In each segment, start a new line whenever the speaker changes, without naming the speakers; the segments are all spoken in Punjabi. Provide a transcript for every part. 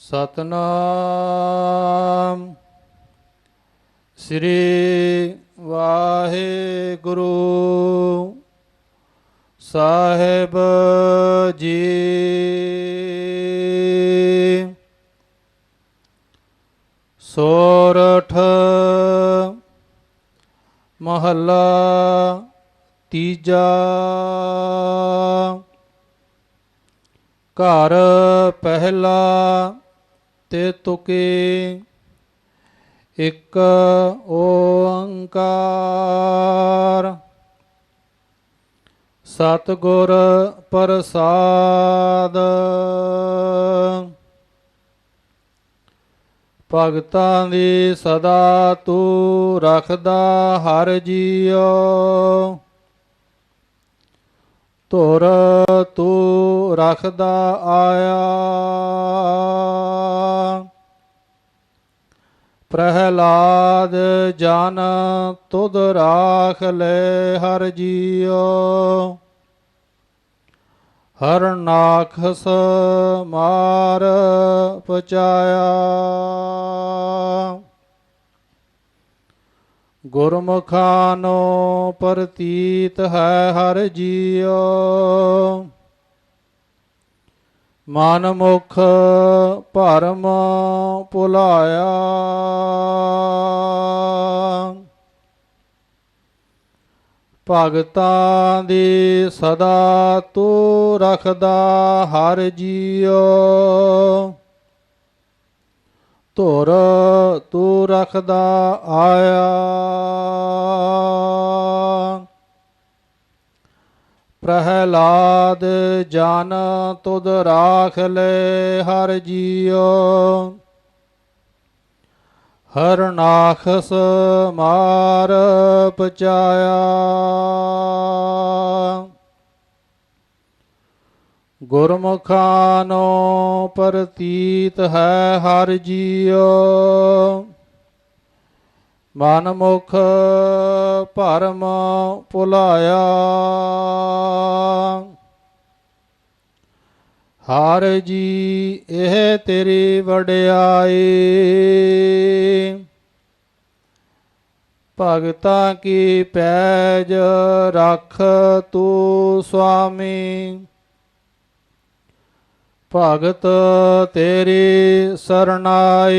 ਸਤਨਾਮ ਸ੍ਰੀ ਵਾਹਿਗੁਰੂ ਸਾਹਿਬ ਜੀ ਸੋਰਠ ਮਹੱਲਾ ਤੀਜਾ ਘਰ ਪਹਿਲਾ ਤੇ ਤੁਕੇ ਇੱਕ ਓੰਕਾਰ। ਸਤਿਗੁਰ ਪ੍ਰਸਾਦ। ਭਗਤਾਂ ਦੀ ਸਦਾ ਤੂੰ ਰੱਖਦਾ ਹਰ ਜੀਉ। ਧੁਰ ਤੂੰ ਰਖਦਾ ਆਇਆ। ਪ੍ਰਹਲਾਦ ਜਨ ਤੁਧ ਰਾਖ ਲੈ ਹਰ ਜੀਓ ਹਰ ਨਾਖਸ ਮਾਰ ਪਚਾਇਆ। ਗੁਰਮੁਖਾਨੋ ਪ੍ਰਤੀਤ ਹੈ ਹਰ ਜੀਓ ਮਨ ਮੁਖ ਭਰਮ ਭੁਲਾਇਆ। ਭਗਤਾਂ ਦੀ ਸਦਾ ਤੂੰ ਰਖਦਾ ਹਰ ਜੀਉ। ਧੁਰ ਤੂੰ ਰਖਦਾ ਆਇਆ। ਪ੍ਰਹਿਲਾਦ, ਜਨ ਤੁਧ ਰਾਖ ਲੈ ਹਰ ਜੀਉ। ਹਰ ਨਾਖਸ ਮਾਰ ਪਚਾਇਆ। ਗੁਰਮੁਖਾਨੋ ਪ੍ਰਤੀਤ ਹੈ ਹਰ ਜੀਉ। ਮਨ ਮੁਖ ਭਰਮ ਭੁਲਾਇਆ। ਹਰ ਜੀ, ਇਹ ਤੇਰੀ ਵਡਿਆਈ। ਭਗਤਾਂ ਕੀ ਪੈਜ ਰੱਖ ਤੂੰ ਸੁਆਮੀ? ਭਗਤ ਤੇਰੀ ਸਰਣਾਈ।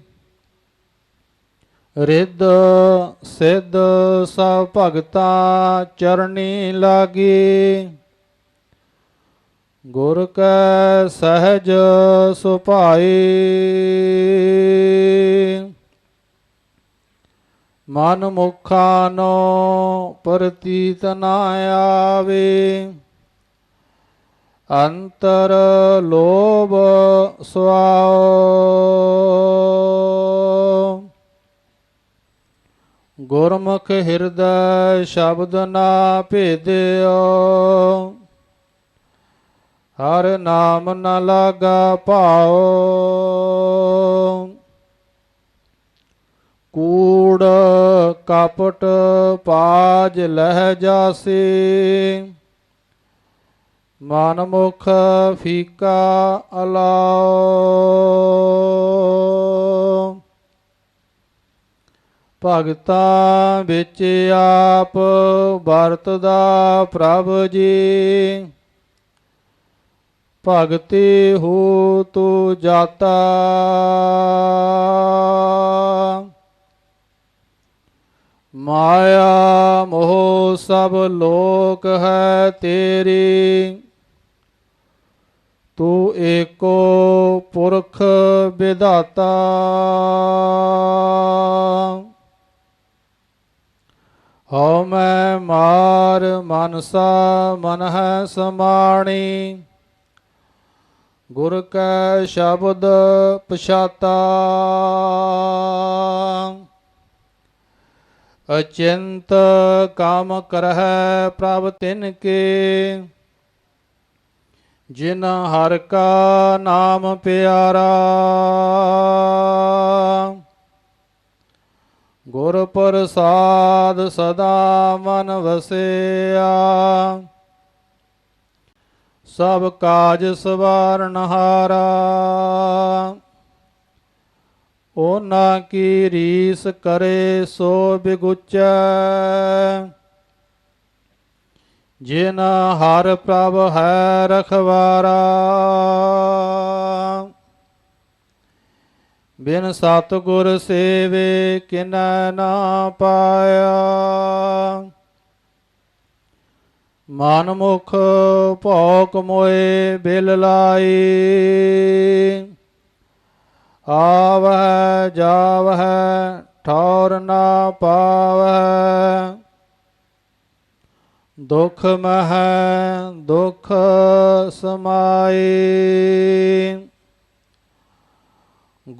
ਰਿੱਧ ਸਿੱਧ ਸਭ ਭਗਤਾ ਚਰਣੀ ਲਾਗੀ। ਗੁਰ ਕੈ ਸਹਿਜ ਸੁਭਾਈ। ਮਨ ਮੁਖਾਨੋ ਪ੍ਰਤੀਤ ਨਾ ਆਵੇ। ਅੰਤਰ ਲੋਭ ਸੁਆਓ। ਗੁਰਮੁਖ ਹਿਰਦੈ ਸ਼ਬਦ ਨਾ ਭੇਦਿਓ। ਹਰ ਨਾਮ ਨ ਲਾਗਾ ਭਾਉ। ਕੂੜ ਕਪਟ ਪਾਜ ਲਹਿ ਜਾਸੀ। ਮਨ ਮੁਖ ਫੀਕਾ ਅਲਾਓ ਭਗਤਾਂ ਵਿੱਚ ਆਪ ਵਰਤਦਾ ਪ੍ਰਭ ਜੀ। ਭਗਤੀ ਹੋ ਤੂ ਜਾਤਾ। ਮਾਇਆ ਮੋਹ ਸਭ ਲੋਕ ਹੈ ਤੇਰੀ। ਤੂੰ ਏਕੋ ਪੁਰਖ ਵਿਧਾਤਾ। ਹਉ ਮੈਂ ਮਾਰ ਮਨਸਾ ਮਨ ਹੈ ਸਮਾਣੀ। ਗੁਰ ਕੈ ਸ਼ਬਦ ਪਛਾਤਾ। ਅਚਿੰਤ ਕਾਮ ਕਰਹਿ ਪ੍ਰਭ ਤਿਨ ਕੇ। ਜਿਨ ਹਰ ਕਾ ਨਾਮ ਪਿਆਰਾ। ਗੁਰ ਪ੍ਰਸਾਦ ਸਦਾ ਮਨ ਵਸਿਆ। ਸਭ ਕਾਜ ਸਵਾਰਨ ਹਾਰਾ ਉਹਨਾਂ ਕੀ ਰੀਸ ਕਰੇ ਸੋ ਬਿਗੁਚੈ। ਜਿਨ ਹਰ ਪ੍ਰਭ ਹੈ ਰਖਵਾਰਾ। ਬਿਨ ਸਤਿਗੁਰ ਸੇਵੇ ਕਿਨੈ ਨਾ ਪਾਇਆ। ਮਨ ਮੁਖ ਭੋਕ ਮੋਏ ਬਿਲ ਲਾਈ। ਆਵਹਿ, ਜਾਵਹਿ, ਠੌਰ ਨਾ ਪਾਵਹਿ। ਦੁਖ ਮਹ, ਦੁਖ ਸਮਾਈ।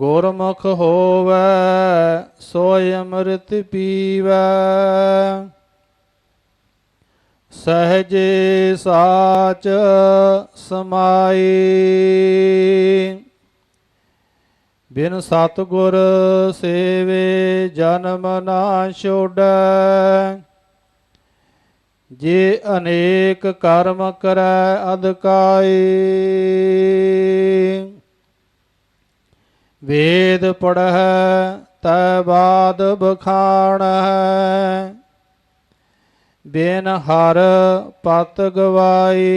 ਗੁਰਮੁਖ ਹੋਵੇ, ਸੋਇ ਅੰਮ੍ਰਿਤ ਪੀਵੈ। ਸਹਜੇ ਸਾਚ ਸਮਾਈ। ਬਿਨ ਸਤਗੁਰ ਸੇਵੇ ਜਨਮ ਨਾ ਛੋੜੈ। ਜੇ ਅਨੇਕ ਕਰਮ ਕਰੈ ਅਦਕਾਈ ਵੇਦ ਪੜਹਿ, ਤੈ ਬਾਦ ਬਖਾਣਹਿ। ਬਿਨ ਹਰ ਪਤ ਗਵਾਈ।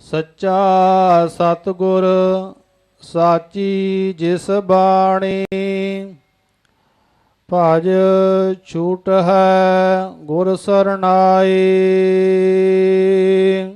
ਸੱਚਾ ਸਤਗੁਰ ਸਾਚੀ ਜਿਸ ਬਾਣੀ, ਭਜ ਛੂਟ ਹੈ ਗੁਰ ਸਰਨਾਈ।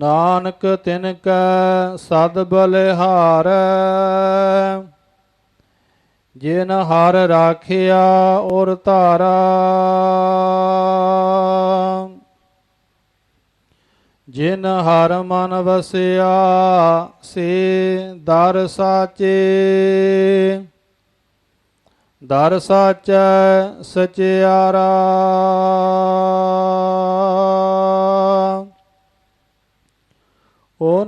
ਨਾਨਕ ਤਿਨ ਕੈ ਸਦ ਬਲਿਹਾਰ, ਜਿਨ ਹਰ ਰਾਖਿਆ ਔਰ ਧਾਰਾ। ਜਿਨ ਹਰ ਮਨ ਵਸਿਆ ਸੇ ਦਰ ਸਾਚੇ, ਦਰ ਸਾਚੈ ਸਚਿਆਰਾ।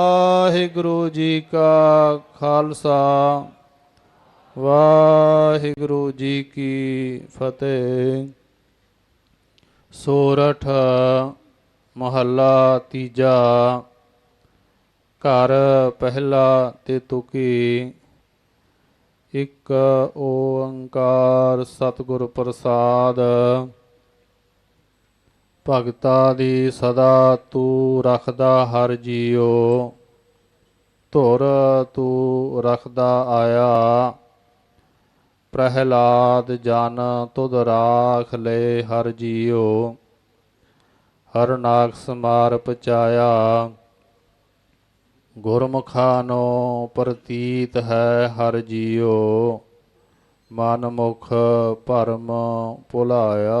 ਵਾਹਿਗੁਰੂ ਜੀ ਕਾ ਖਾਲਸਾ, ਵਾਹਿਗੁਰੂ ਜੀ ਕੀ ਫਤਿਹ। ਸੋਰਠ ਮਹੱਲਾ ਤੀਜਾ, ਘਰ ਪਹਿਲਾ ਤੇ ਤੁਕੀ। ਇੱਕ ਓੰਕਾਰ ਸਤਿਗੁਰ ਪ੍ਰਸਾਦ। ਭਗਤਾ ਦੀ ਸਦਾ ਤੂੰ ਰੱਖਦਾ ਹਰ ਜੀਉ ਧੁਰ ਤੂੰ ਰੱਖਦਾ ਆਇਆ। ਪ੍ਰਹਿਲਾਦ ਜਨ ਤੁਧ ਰਾਖ ਲੈ ਹਰ ਜੀਉ ਹਰ ਨਾਗ ਸਮਾਰ ਪਚਾਇਆ ਗੁਰਮੁਖਾ ਨੋ ਪ੍ਰਤੀਤ ਹੈ ਹਰ ਜੀਉ ਮਨ ਮੁਖ ਭਰਮ ਭੁਲਾਇਆ।